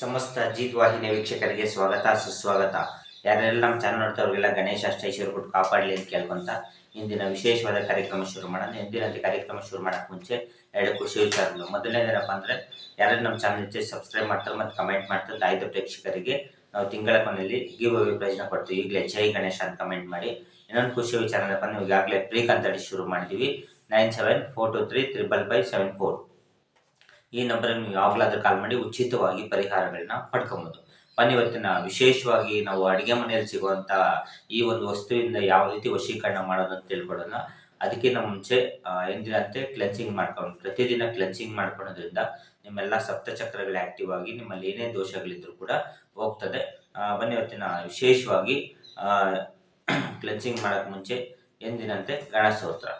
ಸಮಸ್ತ ಅಜಿತ್ ವಾಹಿನಿ ವೀಕ್ಷಕರಿಗೆ ಸ್ವಾಗತ, ಸುಸ್ವಾಗತ. ಯಾರೆಲ್ಲ ನಮ್ಮ ಚಾನಲ್ ನೋಡ್ತಾವ್ರಿಗೆಲ್ಲ ಗಣೇಶ ಅಷ್ಟೈಶ್ವರು ಕೊಟ್ಟು ಕಾಪಾಡಲಿ ಅಂತ ಕೇಳ್ಕೊಂತ ಇಂದಿನ ವಿಶೇಷವಾದ ಕಾರ್ಯಕ್ರಮ ಶುರು ಮಾಡೋಣ. ಇಂದಿನಂತೆ ಕಾರ್ಯಕ್ರಮ ಶುರು ಮಾಡೋಕೆ ಮುಂಚೆ ಎರಡು ಖುಷಿ ವಿಚಾರಗಳು. ಮೊದಲನೇದೇನಪ್ಪ ಅಂದರೆ ಯಾರು ನಮ್ಮ ಚಾನಲ್ ಜೊತೆ ಸಬ್ಸ್ಕ್ರೈಬ್ ಮಾಡ್ತಾರೆ ಮತ್ತು ಕಮೆಂಟ್ ಮಾಡ್ತಾರೆ ಆಯ್ದ ಪ್ರೇಕ್ಷಕರಿಗೆ, ನಾವು ತಿಂಗಳ ಕೊನೆಯಲ್ಲಿ ಗಿವ್ ಅವೇ ಪ್ರಯೋಜನ ಕೊಡ್ತೀವಿ. ಈಗಲೇ ಜೈ ಗಣೇಶ ಅಂತ ಕಮೆಂಟ್ ಮಾಡಿ. ಇನ್ನೊಂದು ಖುಷಿ ವಿಚಾರ ಏನಪ್ಪ ನೀವು ಈಗಾಗಲೇ ಫ್ರೀ ಕಂತಡಿ ಶುರು ಮಾಡಿದ್ದೀವಿ nine seven four two three triple five seven four ಈ ನಂಬರ್ ನೀವು ಯಾವಾಗಲಾದ್ರೂ ಕಾಲ್ ಮಾಡಿ ಉಚಿತವಾಗಿ ಪರಿಹಾರಗಳನ್ನ ಪಡ್ಕೊಬೋದು. ಬನ್ನಿ, ಇವತ್ತಿನ ವಿಶೇಷವಾಗಿ ನಾವು ಅಡುಗೆ ಮನೆಯಲ್ಲಿ ಸಿಗುವಂಥ ಈ ಒಂದು ವಸ್ತುವಿಂದ ಯಾವ ರೀತಿ ವಶೀಕರಣ ಮಾಡೋದು ಅಂತ ತಿಳ್ಕೊಳ್ಳೋಣ. ಅದಕ್ಕಿಂತ ಮುಂಚೆ ಎಂದಿನಂತೆ ಕ್ಲೆನ್ಸಿಂಗ್ ಮಾಡ್ಕೊಂಡು, ಪ್ರತಿದಿನ ಕ್ಲೆನ್ಸಿಂಗ್ ಮಾಡ್ಕೊಳೋದ್ರಿಂದ ನಿಮ್ಮೆಲ್ಲ ಸಪ್ತಚಕ್ರಗಳು ಆಕ್ಟಿವ್ ಆಗಿ ನಿಮ್ಮಲ್ಲಿ ಏನೇ ದೋಷಗಳಿದ್ರೂ ಕೂಡ ಹೋಗ್ತದೆ. ಬನ್ನಿ, ಇವತ್ತಿನ ವಿಶೇಷವಾಗಿ ಕ್ಲೆನ್ಸಿಂಗ್ ಮಾಡೋಕ್ಕೆ ಮುಂಚೆ ಎಂದಿನಂತೆ ಗಣಸ್ತೋತ್ರ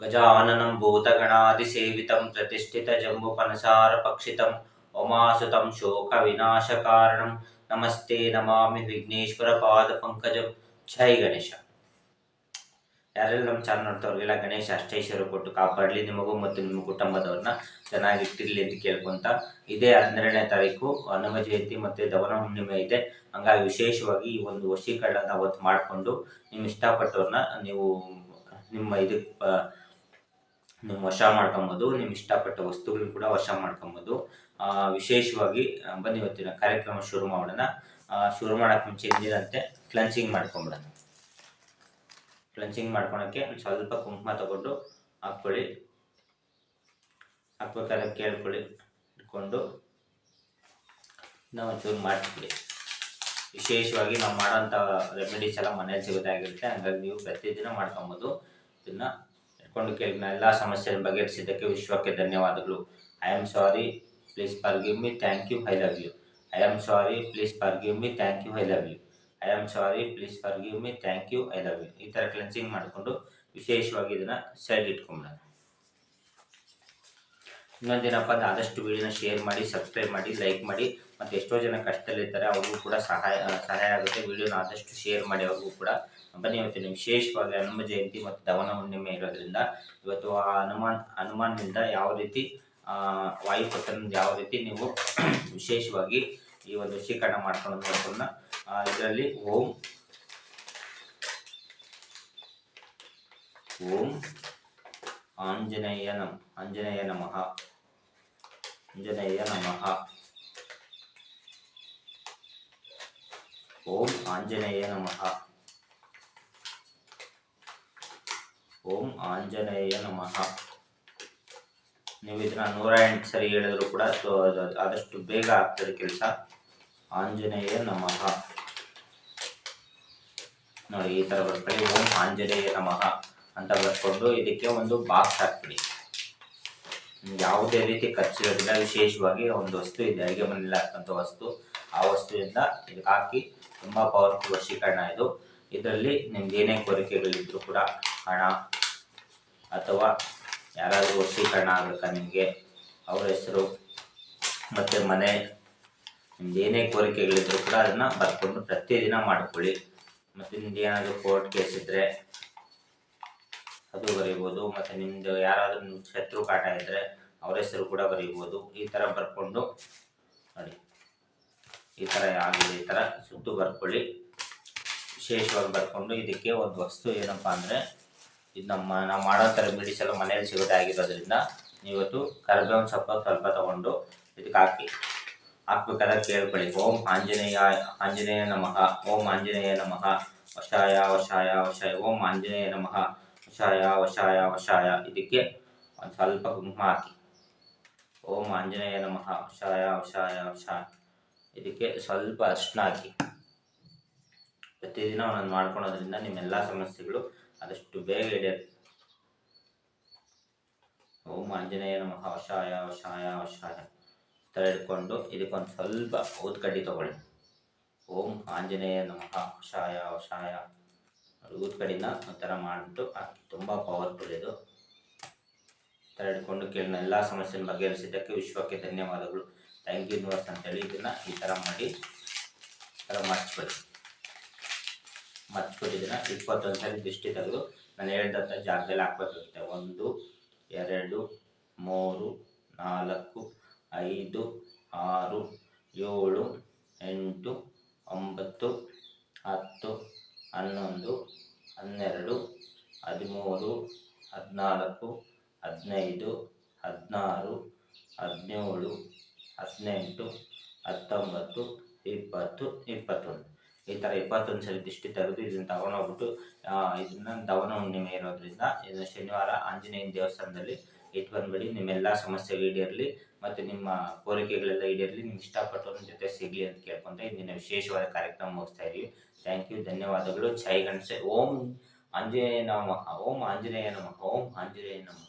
ಗಜಾನನಂ ಭೂತಗಣಾದಿಸೇವಿತಂ ಪ್ರತಿಷ್ಠಿತ ಜಂಬುಪನಸಾರ ಪಕ್ಷಿತಂ ಉಮಾಸುತಂ ಶೋಕ ವಿನಾಶಕಾರಣಂ ನಮಸ್ತೆ ನಮಾಮಿ ವಿಘ್ನೇಶ್ವರ ಪಾದ ಪಂಕಜಂ ಜೈ ಗಣೇಶ ಯಾರೆಲ್ಲ ನಮ್ಮ ಚಾನಲ್ ನೋಡ್ತವ್ರಿಗೆಲ್ಲ ಗಣೇಶ ಅಷ್ಟೈಶ್ವರ ಕೊಟ್ಟು ಕಾಪಾಡಲಿ, ನಿಮಗೂ ಮತ್ತು ನಿಮ್ಮ ಕುಟುಂಬದವ್ರನ್ನ ಚೆನ್ನಾಗಿಟ್ಟಿರ್ಲಿ ಅಂತ ಕೇಳ್ಕೊಂತ ಇದೇ ಹನ್ನೆರಡನೇ ತಾರೀಕು ಹನುಮ ಜಯಂತಿ ಮತ್ತು ದವನ ಹುಣ್ಣಿಮೆ ಇದೆ. ಹಂಗಾಗಿ ವಿಶೇಷವಾಗಿ ಈ ಒಂದು ವಶೀಕರಣ ಅವತ್ತು ಮಾಡಿಕೊಂಡು ನಿಮ್ಮ ಇಷ್ಟಪಟ್ಟವ್ರನ್ನ ನೀವು ನಿಮ್ಮ ಇದಕ್ಕೆ ನಿಮ್ಮ ವಶ ಮಾಡ್ಕೊಬೋದು, ನಿಮ್ಗೆ ಇಷ್ಟಪಟ್ಟ ವಸ್ತುಗಳನ್ನ ಕೂಡ ವಶ ಮಾಡ್ಕೊಬೋದು. ವಿಶೇಷವಾಗಿ ಬನ್ನಿ ಇವತ್ತಿನ ಕಾರ್ಯಕ್ರಮ ಶುರು ಮಾಡೋಣ. ಶುರು ಮಾಡೋಕ್ಕೆ ಮುಂಚೆ ಎಂದಿನಂತೆ ಕ್ಲನ್ಸಿಂಗ್ ಮಾಡ್ಕೊಂಬಿಡೋಣ. ಕ್ಲನ್ಸಿಂಗ್ ಮಾಡ್ಕೊಳಕ್ಕೆ ಸ್ವಲ್ಪ ಕುಂಕುಮ ತಗೊಂಡು ಹಾಕ್ಕೊಳ್ಳಿ. ಹಾಕ್ಬೇಕಾದ್ರೆ ಕೇಳ್ಕೊಳ್ಳಿ, ಇಟ್ಕೊಂಡು ನಾವು ಒಂಚೂರು ಮಾಡ್ಕೊಳ್ಳಿ. ವಿಶೇಷವಾಗಿ ನಾವು ಮಾಡೋಂಥ ರೆಮಿಡೀಸ್ ಎಲ್ಲ ಮನೇಲಿ ಸಿಗೋದಾಗಿರುತ್ತೆ, ಹಂಗಾಗಿ ನೀವು ಪ್ರತಿದಿನ ಮಾಡ್ಕೊಬೋದು. ಇದನ್ನ ಇಟ್ಕೊಂಡು ಕೇಳಿದ ಎಲ್ಲ ಸಮಸ್ಯೆ ಬಗೆಹರಿಸಿದ್ದಕ್ಕೆ ವಿಶ್ವಕ್ಕೆ ಧನ್ಯವಾದಗಳು. I am sorry please forgive me thank you I love you I am sorry please forgive me thank you I love you I am sorry please forgive me thank you I love you ಈ ಥರ cleansing ಮಾಡಿಕೊಂಡು ವಿಶೇಷವಾಗಿ ಇದನ್ನು side ಇಟ್ಕೊಂಬಿಡೋಣ ಇನ್ನೊಂದೇನಪ್ಪ ಅಂದ್ರೆ ಆದಷ್ಟು ವಿಡಿಯೋನ share ಮಾಡಿ ಸಬ್ಸ್ಕ್ರೈಬ್ ಮಾಡಿ ಲೈಕ್ ಮಾಡಿ. ಮತ್ತು ಎಷ್ಟೋ ಜನ ಕಷ್ಟದಲ್ಲಿರ್ತಾರೆ ಅವ್ರಿಗೂ ಕೂಡ ಸಹಾಯ ಸಹಾಯ ಆಗುತ್ತೆ. ವಿಡಿಯೋನ ಆದಷ್ಟು ಶೇರ್ ಮಾಡಿ ಅವ್ರಿಗೂ ಕೂಡ. ಬನ್ನಿ ಇವತ್ತಿನ ವಿಶೇಷವಾಗಿ ಹನುಮ ಜಯಂತಿ ಮತ್ತು ದವನ ಹುಣ್ಣಿಮೆ ಇರೋದ್ರಿಂದ ಇವತ್ತು ಆ ಹನುಮಾನ್ ಹನುಮಾನ್ನಿಂದ ಯಾವ ರೀತಿ ಆ, ವಾಯುಪುತ್ರನಿಂದ ಯಾವ ರೀತಿ ನೀವು ವಿಶೇಷವಾಗಿ ಈ ಒಂದು ಶೀಕರಣ ಮಾಡ್ಕೊಂಡು ಇದರಲ್ಲಿ ಓಂ ಓಂ ಆಂಜನೇಯ ನಮ್ ಆಂಜನೇಯ ನಮಃ ಆಂಜನೇಯ ನಮಃ. ಓಂ ಆಂಜನೇಯ ನಮಃ. ಓಂ ಆಂಜನೇಯ ನಮಃ. ನೀವು ಇದನ್ನ ನೂರ ಎಂಟು ಸರಿ ಹೇಳಿದ್ರು ಕೂಡ ಆದಷ್ಟು ಬೇಗ ಆಗ್ತದೆ ಕೆಲಸ. ಆಂಜನೇಯ ನಮಃ. ನೋಡಿ, ಈ ಥರ ಬರ್ಕೊಳ್ಳಿ ಓಂ ಆಂಜನೇಯ ನಮಃ ಅಂತ ಬರ್ಕೊಂಡು ಇದಕ್ಕೆ ಒಂದು ಬಾಕ್ಸ್ ಹಾಕ್ಬಿಡಿ. ಯಾವುದೇ ರೀತಿ ಖರ್ಚಿರೋದಿಲ್ಲ. ವಿಶೇಷವಾಗಿ ಒಂದು ವಸ್ತು ಇದೆ. ಅಡುಗೆ ಮನೆಯಲ್ಲಿ ಹಾಕುವಂಥ ವಸ್ತು. ಆ ವಸ್ತುವಿಂದ ಇದಕ್ಕೆ ಹಾಕಿ ತುಂಬ ಪವರ್ಫುಲ್ ವಶೀಕರಣ ಇದು. ಇದರಲ್ಲಿ ನಿಮ್ದು ಏನೇ ಕೋರಿಕೆಗಳಿದ್ರು ಕೂಡ ಹಣ ಅಥವಾ ಯಾರಾದರೂ ವಶೀಕರಣ ಆಗಬೇಕಾ ನಿಮಗೆ? ಅವರ ಹೆಸರು ಮತ್ತು ಮನೆ ನಿಮ್ದು ಏನೇ ಕೋರಿಕೆಗಳಿದ್ರು ಕೂಡ ಅದನ್ನು ಬರ್ಕೊಂಡು ಪ್ರತಿದಿನ ಮಾಡ್ಕೊಳ್ಳಿ. ಮತ್ತು ನಿಮ್ದು ಏನಾದರೂ ಕೋರ್ಟ್ ಕೇಸ್ ಇದ್ದರೆ ಅದು ಬರೀಬೋದು, ಮತ್ತು ನಿಮ್ಮದು ಯಾರಾದರೂ ಶತ್ರು ಕಾಟ ಇದ್ದರೆ ಅವ್ರ ಹೆಸರು ಕೂಡ ಬರೀಬೋದು. ಈ ಥರ ಬರ್ಕೊಂಡು ನೋಡಿ. ಈ ಥರ ಆಗಿದೆ ಈ ಥರ ಸುತ್ತು ಬರ್ಕೊಳ್ಳಿ. ವಿಶೇಷವಾಗಿ ಬರ್ಕೊಂಡು ಇದಕ್ಕೆ ಒಂದು ವಸ್ತು ಏನಪ್ಪ ಅಂದರೆ, ಇದು ನಮ್ಮ, ನಾವು ಮಾಡೋ ತರ ಬಿಡಿಸಲು ಮನೆಯಲ್ಲಿ ಸಿಗೋದೇ ಆಗಿರೋದ್ರಿಂದ ನೀವತ್ತು ಕರ್ಬೇವನ್ ಸೊಪ್ಪು ಸ್ವಲ್ಪ ತಗೊಂಡು ಇದಕ್ಕೆ ಹಾಕಿ. ಹಾಕ್ಬೇಕಾದ್ರೆ ಕೇಳ್ಕೊಳ್ಳಿ. ಓಂ ಆಂಜನೇಯ ಆಂಜನೇಯ ನಮಃ, ಓಂ ಆಂಜನೇಯ ನಮಃ, ವಶಾಯ ವಶಾಯ ವಶಾಯ, ಓಂ ಆಂಜನೇಯ ನಮಃ. ವಶಾಯ ವಶಾಯ ವಶಾಯ ಇದಕ್ಕೆ ಒಂದು ಸ್ವಲ್ಪ ಕುಂಕುಮ ಹಾಕಿ. ಓಂ ಆಂಜನೇಯ ನಮಃ. ವಶಾಯ ವಶಾಯ ವಶಾಯ ಇದಕ್ಕೆ ಸ್ವಲ್ಪ ಅರ್ಶನ ಹಾಕಿ. ಪ್ರತಿದಿನ ಒಂದೊಂದು ಮಾಡ್ಕೊಳೋದ್ರಿಂದ ನಿಮ್ಮೆಲ್ಲ ಸಮಸ್ಯೆಗಳು ಆದಷ್ಟು ಬೇಗ ಹಿಡಿಯುತ್ತೆ ಓಂ ಆಂಜನೇಯ ನಮಃ. ವಶಾಯ ವಶಾಯ ವಶಾಯ ಥರ ಹಿಡ್ಕೊಂಡು ಇದಕ್ಕೊಂದು ಸ್ವಲ್ಪ ಊದ್ಕಡ್ಡಿ ತಗೊಳ್ಳಿ. ಓಂ ಆಂಜನೇಯ ನಮಃ. ವಶಾಯ ವಶಾಯ ಊದ್ಕಡಿನ ಒಂಥರ ಮಾಡಿಬಿಟ್ಟು ಹಾಕಿ ತುಂಬ ಪವರ್ಫುಲ್ ಇದು. ಥರ ಹಿಡ್ಕೊಂಡು ಕೇಳಿನ ಎಲ್ಲ ಸಮಸ್ಯೆನ ಬಗೆಹರಿಸಿದ್ದಕ್ಕೆ ವಿಶ್ವಕ್ಕೆ ಧನ್ಯವಾದಗಳು. ಥ್ಯಾಂಕ್ ಯು ಯೂನಿವರ್ಸ್ ಅಂತೇಳಿ ಇದನ್ನು ಈ ಥರ ಮಾಡಿ ಥರ ಥರ ಮರ್ಚ್ಕೊಳ್ಳಿ ಇದನ್ನು ಇಪ್ಪತ್ತೊಂದು ಸಲ ದೃಷ್ಟಿ ತೆಗೆದು ನಾನು ಹೇಳಿದಂಥ ಜಾಗದಲ್ಲಿ ಹಾಕ್ಬೇಕಾಗುತ್ತೆ. ಒಂದು, ಎರಡು, ಮೂರು, ನಾಲ್ಕು, ಐದು, ಆರು, ಏಳು, ಎಂಟು, ಒಂಬತ್ತು, ಹತ್ತು ಹನ್ನೊಂದು, ಹನ್ನೆರಡು, ಹದಿಮೂರು, ಹದಿನಾಲ್ಕು, ಹದಿನೈದು, ಹದಿನಾರು, ಹದಿನೇಳು, ಹದಿನೆಂಟು, ಹತ್ತೊಂಬತ್ತು, ಇಪ್ಪತ್ತು, ಇಪ್ಪತ್ತೊಂದು. ಈ ಥರ ಇಪ್ಪತ್ತೊಂದು ಸರಿ ದಿಷ್ಟಿ ತೆಗೆದು ಇದನ್ನು ತಗೊಂಡೋಗ್ಬಿಟ್ಟು ಇದನ್ನು ದವನ ಹುಣ್ಣಿಮೆ ಇರೋದ್ರಿಂದ ಇದು ಶನಿವಾರ ಆಂಜನೇಯನ ದೇವಸ್ಥಾನದಲ್ಲಿ ಇಟ್ಟು ಬಂದ್ಬಿಡಿ, ನಿಮ್ಮೆಲ್ಲ ಸಮಸ್ಯೆ ಈಡೇರಲಿ ಮತ್ತು ನಿಮ್ಮ ಕೋರಿಕೆಗಳೆಲ್ಲ ಈಡೇರಲಿ, ನಿಮ್ಗೆ ಇಷ್ಟಪಟ್ಟವ್ರ ಜೊತೆ ಸಿಗಲಿ ಅಂತ ಕೇಳ್ಕೊಂತ ಇಂದಿನ ವಿಶೇಷವಾದ ಕಾರ್ಯಕ್ರಮ ಮುಗಿಸ್ತಾ ಇದೀವಿ. ಥ್ಯಾಂಕ್ ಯು ಧನ್ಯವಾದಗಳು. ಛಾಯ್ ಗಣೇಶ. ಓಂ ಆಂಜನೇಯ ನಮಃ. ಓಂ ಆಂಜನೇಯ ನಮಃ. ಓಂ ಆಂಜನೇಯ ನಮಃ.